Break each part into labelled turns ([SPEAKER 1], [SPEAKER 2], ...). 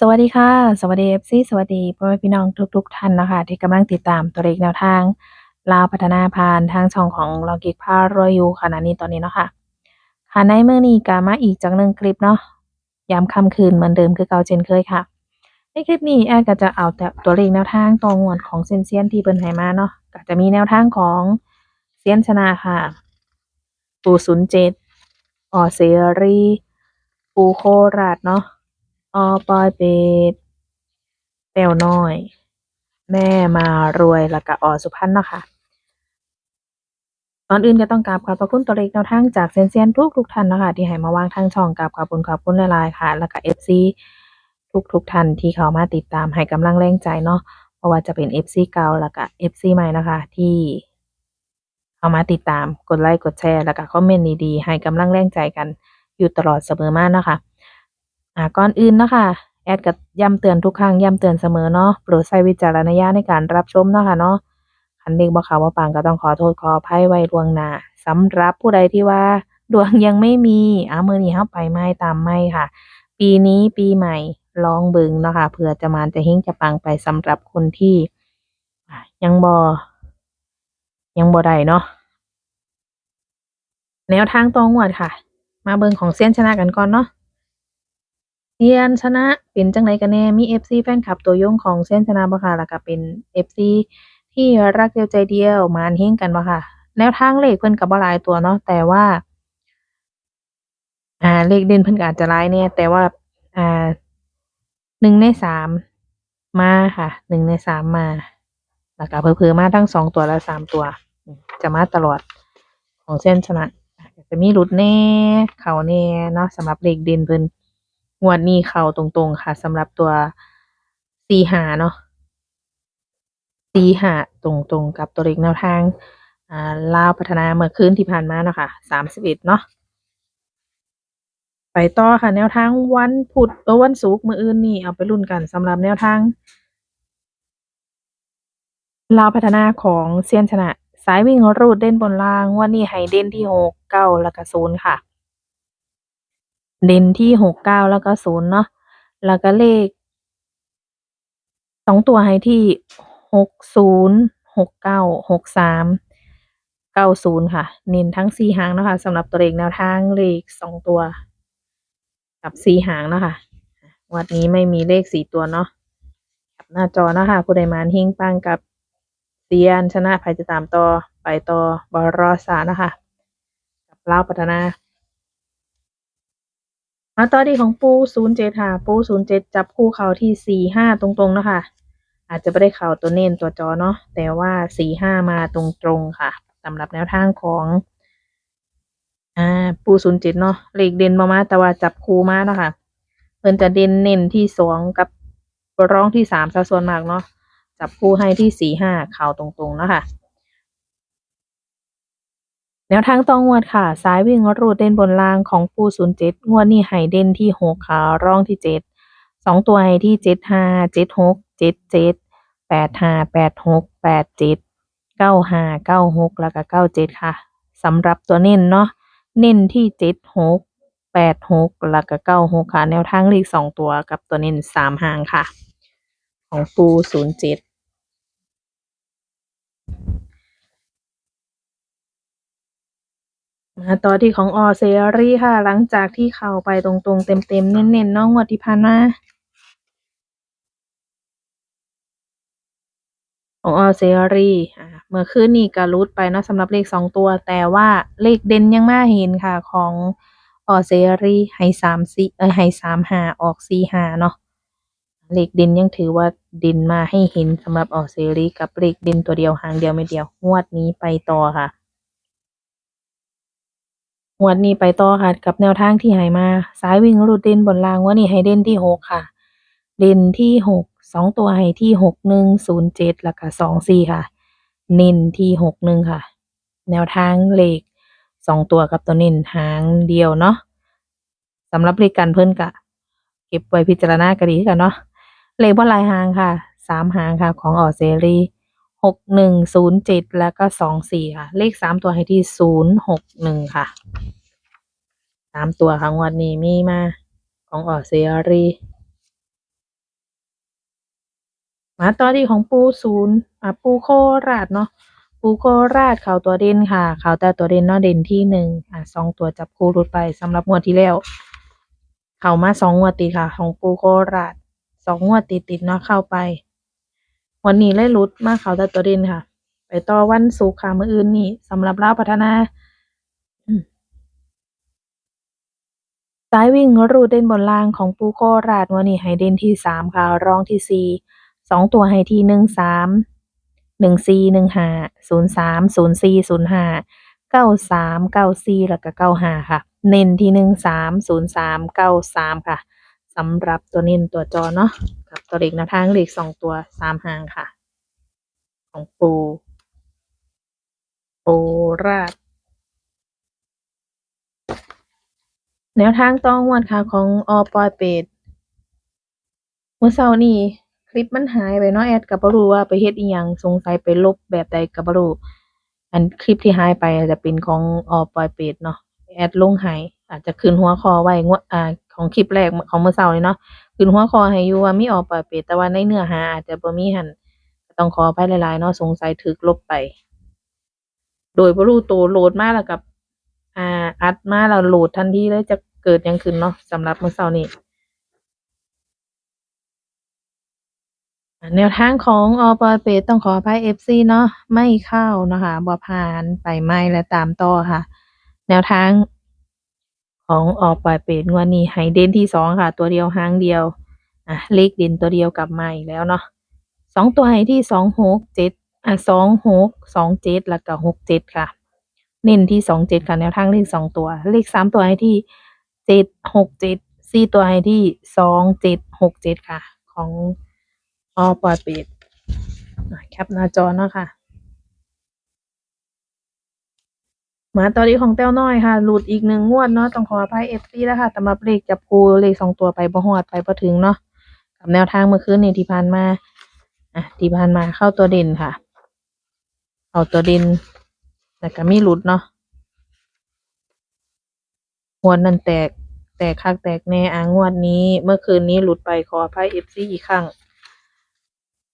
[SPEAKER 1] สวัสดีค่ะ สวัสดี FC สวัสดีพ่อแม่พี่น้องทุก ๆ ท่านนะคะ ที่กำลังติดตามตัวเลขแนวทาง ลาวพัฒนาผ่านทางช่องของลอกิกพารวยอยู่ขณะนี้ตอนนี้เนาะค่ะค่ะในเมื้อนี้ก็มาอีกจักหนึ่งคลิปเนาะยามค่ำคืนเหมือนเดิมคือเก่าเช่นเคยค่ะ ในคลิปนี้แอดก็จะเอาแต่ตัวเลขแนวทางต่องวดของเซียนที่เพิ่นให้มาเนาะก็จะมีแนวทางของเซียนชนะค่ะ ปู07ออเสรีปูโคราชเนาะ ออปอยเป็ดแต้วน้อย แม่มารวยแล้วก็ออสุพรรณเนาะค่ะก่อนอื่นก็ต้องกราบขอบพระคุณตัวเลขแนวทางจากเซียนๆทุกๆท่านนะคะที่ให้มาวางทางช่องกราบขอบคุณขอบคุณหลายๆค่ะ แล้วก็ FC ทุกๆท่านที่เข้ามาติดตามให้กำลังแรงใจเนาะเพราะว่าจะเป็น FC เก่าแล้วก็ FC ใหม่นะคะ ที่เข้ามาติดตามกดไลค์กดแชร์แล้วก็คอมเมนต์ดีๆให้กำลังแรงใจกันอยู่ตลอดเสมอมาเนะคะ อ่าก่อนอื่นเนาะค่ะแอดก็ย้ำเตือนทุกครั้งย้ำเตือนเสมอเนาะโปรดใช้วิจารณญาณในการรับชมเนาะค่ะเนาะคันเด็กบ่เข้าบ่าปังก็ต้องขอโทษขออภัยไว้ล่วงหน้าสำหรับผู้ใดที่ว่าดวงยังไม่มีอ่ามือนี้เฮาไปใหม่ตามใหม่ค่ะ ปีนี้ปีใหม่ลองเบิ่งเนาะค่ะเผื่อจะมาจะเฮงจะปังไปสำหรับคนที่ยังบ่ยังบ่ได้เนาะแนวทางตองวดค่ะ มาเบิงของเซียนชนะกันก่อนเนาะ เซียนชนะเป็นจังใดกันแน่ มี FC แฟนคลับตัวยงของเซียนชนะบ่ค่ะแล้วก็เป็น FC ที่รักเดียวใจเดียวมานเฮงกันบ่ค่ะ แนวทางเลขเพิ่นก็บ่หลายตัวเนาะแต่ว่า อ่าเลขเด่นเพิ่นก็อาจจะหลายแหน่แต่ว่า อ่าหนึ่งในสามมาค่ะหนึ่งในสามมาแล้วก็เผลอๆมาทั้งสองตัวและสามตัว จะมาตลอดของเซียนชนะจะมีหลุดแน่ เขาแน่เนาะสำหรับเลขเด่นเพิ่น งวดนี้เข้าตรงๆค่ะสำหรับตัว45เนาะ45ตรงๆกับตัวเลขแนวทางอ่าลาวพัฒนาเมื่อคืนที่ผ่านมาเนาะค่ะ31เอ็ดเนาะไปต่อค่ะ แนวทางวันพุธเออวันศุกร์มืออื่นนี้เอาไปลุ้นกันสำหรับแนวทางลาวพัฒนาของเซียนชนะ สายวิ่งรูดเด่นบนล่างวดนี้ให้เด่นที่6 9แล้วก็0ค่ะ เด่นที่6 9แล้วก็0เนาะแล้วก็เลขสองตัวให้ที่60 69 63 90ค่ะ เน้นทั้ง4หางนะคะสำหรับตัวเลขแนวทางเลข2ตัว กับ4หางนะคะวดนี้ไม่มีเลข4ตัวเนาะแคปหน้าจอนะคะผู้ใดมานเฮงปังกับเซียนชนะไผจะตามต่อไปต่อบ่รอช้านะคะ กับลาวพัฒนา มาต่อที่ของปู07ค่ะ ปู07จับคู่เข้าที่45ตรงๆ นะคะ อาจจะบ่ได้เข้าตัวเน้นตัวจอเนาะ แต่ว่า45มาตรงๆ ค่ะสำหรับแนวทางของ อ่า ปู07เนาะเลขเด่นบ่มาแต่ว่าจับคู่มาเนาะค่ะ เพิ่นจะเด่นเน้นที่2กับร้องที่3ซะส่วนมากเนาะ จับคู่ให้ที่45เข้าตรงๆ เนาะค่ะ แนวทางต้องงวดค่ะ สายวิ่งรูดเด่นบนล่างของปูศูนย์เจ็ดงวดนี้ไฮเด่นที่หกค่ะร่องที่เจ็ดสองตัวไฮที่เจ็ดห้าเจ็ดหกเจ็ดเจ็ดแปดห้าแปดหกแปดเจ็ดเก้าห้าเก้าหกแล้วก็เก้าเจ็ดค่ะสำหรับตัวเน้นเนาะเน้นที่เจ็ดหกแปดหกแล้วก็เก้าหกค่ะ แนวทางเลขสองตัวกับตัวเน้นสามหางค่ะ ของปูศูนย์เจ็ด 07มาต่อที่ของออเสรีค่ะ หลังจากที่เข้าไปตรงๆ เต็มๆ เน้นๆเนาะงวดที่ผ่านมาของออเสรีอ่าเมื่อคืนนี้ก็หลุดไปเนาะสำหรับเลข2ตัว แต่ว่าเลขเด่นยังมาเห็นค่ะของออเสรีให้34เอ๊ยให้35ออก45เนาะเลขเด่นยังถือว่าเด่นมาให้เห็นสำหรับออเสรีกับเลขเด่นตัวเดียวหางเดียวเม็ดเดียวงวดนี้ไปต่อค่ะ งวดนี้ไปต่อค่ะ กับแนวทางที่ให้มา สายวิ่งรูดเด่นบนล่างงวดนี้ให้เด่นที่6ค่ะ เด่นที่6 2ตัวให้ที่61 07แล้วก็24ค่ะ เน้นที่61ค่ะ แนวทางเลข2ตัวกับตัวเน้นหางเดียวเนาะสำหรับเลขกันเพิ่นก็เก็บไว้พิจารณาก็ดีกันเนาะเลขบ่หลายหางค่ะ3หางค่ะ ของออเสรี 61 07แล้วก็24ค่ะ เลข3ตัวให้ที่061ค่ะ3ตัวค่ะงวดนี้มีมาของออเสรีมาต่อที่ของปูศูนย์อ่าปูโคราชเนาะปูโคราชเขาตัวเด่นค่ะเขาแต่ตัวเด่นเนาะเด่นที่หนึ่งอ่าสองตัวจับคู่รุดไปสำหรับงวดที่แล้ว เข้ามาสองงวดติดค่ะ ของปูโคราชสองงวดติดติดเนาะเข้าไป วันนี้เลยรุดมาเขาแต่ตัวเด่นค่ะ ไปต่อวันศุกร์ค่ะมื้ออื่นนี่สำหรับเลาพัฒนาสายวิ่งรูดเด่นบนล่างของปูโคราชวันนี้ให้เด่นที่สามค่ะ รองที่สี่สองตัวให้ที่หนึ่งสามหนึ่งสี่หนึ่งห้าศูนย์สามศูนย์สี่ศูนย์ห้าเก้าสามเก้าสี่แล้วก็เก้าห้าค่ะ เน้นที่หนึ่งสามศูนย์สามเก้าสามค่ะสำหรับตัวเน้นตัวจอเนาะ กับตัวเลขแนวทางเลขสองตัวสามหางค่ะ ของปูโคราชแนวทางต้องงวดค่ะของอปอยเป็ดเมื่อเช้านี้คลิปมันหายไปเนาะแอดก็บ่รู้ว่าไปเฮ็ดอีหยังสงสัยไปลบแบบใดก็บ่รู้อันคลิปที่หายไปจะเป็นของอปอยเป็ดเนาะแอดลงให้ อาจจะขึ้นหัวข้อไว้งวดอ่าของคลิปแรกของเมื่อเช้านี้เนาะขึ้นหัวข้อให้อยู่ว่ามีอปอยเป็ดแต่ว่าในเนื้อหาอาจจะบ่มีหันต้องขออภัยหลายๆเนาะสงสัยถูกลบไป โดยบรู้ตัวโหลดมาแล้วกับ อ่าอัดมาแล้วโหลดทันทีเลยจะเกิดยังขึ้นเนาะสำหรับมื้อเช้านี้อ่แนวทางของอปอยเป็ดต้องขออภัย FC เนาะไม่เข้านะคะบ่ผ่านไปไม่และตามต่อค่ะ แนวทาง ของออปอยเป็ดงวดนี้ให้เด่นที่สองค่ะ ตัวเดียวหางเดียว อะเลขเด่นตัวเดียวกลับมาอีกแล้วเนาะสองตัวให้ที่สองหกเจ็ดอะสองหกสองเจ็ดแล้วก็หกเจ็ดค่ะ เน้นที่สองเจ็ดค่ะแนวทางเลขสองตัว เลขสามตัวให้ที่เจ็ดหกเจ็ดสี่ตัวให้ที่สองเจ็ดหกเจ็ดค่ะ ของออปอยเป็ดแคปหน้าจอเนาะค่ะ มาตอนนี้ของแต้วน้อยค่ะ หลุดอีกหนึ่งงวดเนาะ ต้องขออภัยเอฟซีแล้วค่ะสำหรับเลขจับคูเลขสองตัวไปบ่ฮอดไปบ่ถึงเนาะ กับแนวทางเมื่อคืนนี่ที่ผ่านมา อะ ที่ผ่านมาเข้าตัวเด่นค่ะ เอาตัวเด่นแต่ก็ไมีหลุดเนาะงวดนั้นแตก แตกคักแตกแน่อ่างวดนี้ เมื่อคืนนี้หลุดไปขออภัยเอฟซีอีกครั้ง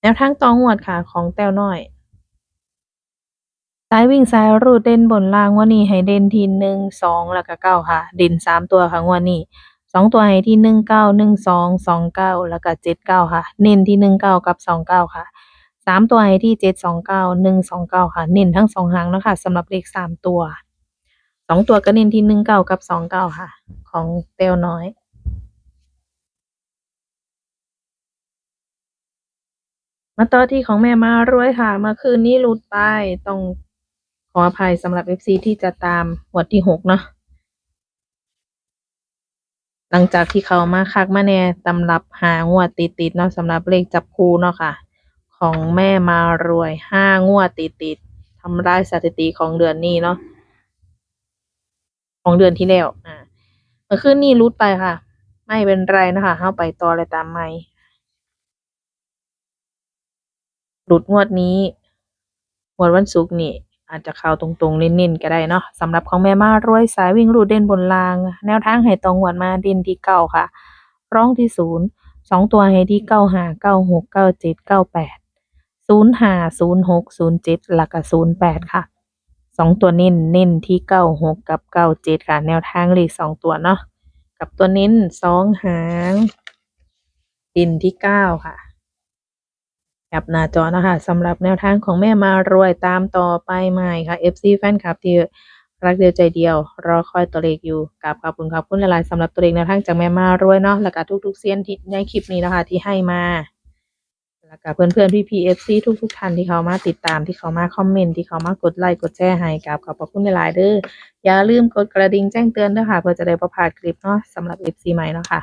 [SPEAKER 1] แนวทางตองวดค่ะ ของแต้วน้อย สายวิ่งสายรูดเด่นบนล่างวันนี้ให้เด่นที่หนึ่งสองแล้วก็เก้าค่ะ เด่นสามตัวค่ะวันนี้สองตัวให้ที่หนึ่งเก้าหนึ่งสองสองเก้าแล้วก็เจ็ดเก้าค่ะ เน้นที่หนึ่งเก้ากับสองเก้าค่ะสามตัวให้ที่เจ็ดสองเก้าหนึ่งสองเก้าค่ะ เน้นทั้งสองหางนะคะสำหรับเลขสามตัวสองตัวก็เน้นที่หนึ่งเก้ากับสองเก้าค่ะ ของเต้วน้อยมาต่อที่ของแม่มารวยค่ะเมื่อคืนนี้หลุดไปต้อง ขออภัยสำหรับ FC ที่จะตามงวดที่หกเนาะหลังจากที่เขามาคักมาแน่ตำรับหางวดติดๆเนาะสำหรับเลขจับคู่เนาะค่ะ ของแม่มารวยห้างวดติดๆทำลายสถิติของเดือนนี้เนาะของเดือนที่แล้วอ่าเมื่อคืนนี้หลุดไปค่ะ ไม่เป็นไรนะคะเข้าไปต่ออะไรตามไม่หลุดงวดนี้งวดวันศุกร์นี่ อาจจะเข้าตรงๆเน้นๆก็ได้เนาะสำหรับของแม่มารวยสายวิ่งรูดเด่นบนราง แนวทางให้ตรงงวดมาเด่นที่เก้าค่ะ ร้องที่ศูนย์สองตัวให้ที่เก้าห้าเก้าหกเก้าเจ็ดเก้าแปดศูนย์ห้าศูนย์หกศูนย์เจ็ดหลักกับศูนย์แปดค่ะสองตัวเน้นเน้นที่เก้าหกกับเก้าเจ็ดค่ะ แนวทางเลขสองตัวเนาะกับตัวเน้นสองหาง ดินที่เก้าค่ะ แคปหน้าจอนะคะสำหรับแนวทางของแม่มารวยตามต่อไปใหม่ค่ะ FC แฟนคลับที่รักเดียวใจเดียว รอคอยตัวเลขอยู่กับขอบคุณขอบคุณหลายๆสำหรับตัวเลขแนวทางจากแม่มารวยเนาะแล้วก็ทุกๆเซียนที่ในคลิปนี้นะคะที่ให้มาแล้วก็เพื่อนๆพี่ๆ FC ทุกๆท่านที่เขามาติดตามที่เขามาคอมเมนต์ที่เขามากดไลค์กดแชร์ให้กับขอบพระคุณหลายๆเด้ออย่าลืมกดกระดิ่งแจ้งเตือนด้วยค่ะเพื่อจะได้ประพาดคลิปเนาะสำหรับ FC ใหม่เนาะค่ะ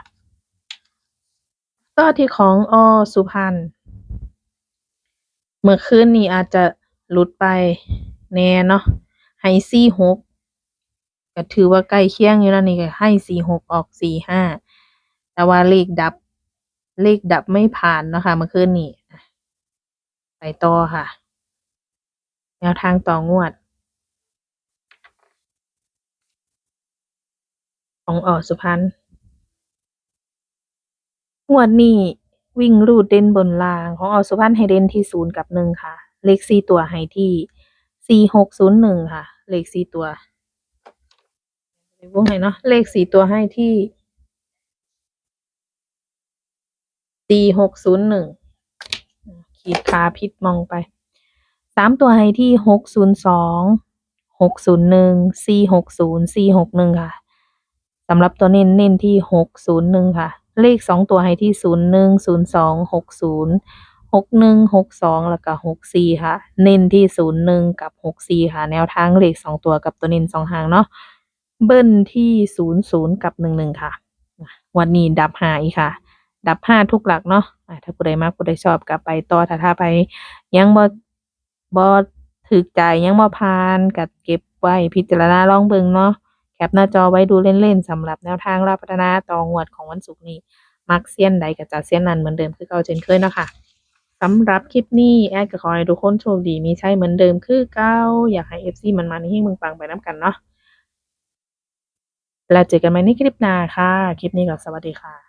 [SPEAKER 1] ต่อที่ของอสุพรรณ เมื่อคืนนี้อาจจะหลุดไปแน่เนาะ ให้สี่หกก็ถือว่าใกล้เคียงอยู่แล้วนี่ก็ให้สี่หกออกสี่ห้า แต่ว่าเลขดับ เลขดับไม่ผ่านเนาะค่ะเมื่อคืนนี้ ไปต่อค่ะ แนวทางต่องวด ของออสุพรรณงวดนี้ วิ่งรูดเด่นบนล่างของอสุพรรณให้เด่นที่ศูนย์กับหนึ่งค่ะ เลขสี่ตัวให้ที่สี่หกศูนย์หนึ่งค่ะ เลขสี่ตัววงให้เนาะเลขสี่ตัวให้ที่สี่หกศูนย์หนึ่งขีดขาพิดมองไปสามตัวให้ที่หกศูนย์สองหกศูนย์หนึ่งสี่หกศูนย์สี่หกหนึ่งค่ะสำหรับตัวเน้นเน้นที่หกศูนย์หนึ่งค่ะ เลขสองตัวให้ที่ศูนย์หนึ่งศูนย์สองหกศูนย์หกหนึ่งหกสองแล้วก็หกสี่ค่ะ เน้นที่ศูนย์หนึ่งกับหกสี่ค่ะ แนวทางเลขสองตัวกับตัวเน้นสองหางเนาะเบิ้ลที่ศูนย์ศูนย์กับหนึ่งหนึ่งค่ะ วันนี้ดับหาอีกค่ะ ดับห้าทุกหลักเนาะถ้าผู้ใดมากผู้ใดชอบก็ไปต่อถ้าถ้าไป ยังบ่บ่ถูกใจยังบ่ผ่านก็เก็บไว้พิจารณาลองเบิ่งเนาะ แคปหน้าจอไว้ดูเล่นๆสำหรับแนวทางรับพัฒนาต่องวดของวันศุกร์นี้ มักเซียนใดกับจัดเซียนนั้นเหมือนเดิมคือเก่าเช่นเคยเนาะค่ะสำหรับคลิปนี้แอดก็ขอให้ทุกคนโชคดีมีใช่เหมือนเดิมคือเก่าอยากให้เอฟซีมันมาในที่มึงปังไปนํกันเนาะแล้วเจอกันใหม่ในคลิปหน้าค่ะ คลิปนี้ก็สวัสดีค่ะ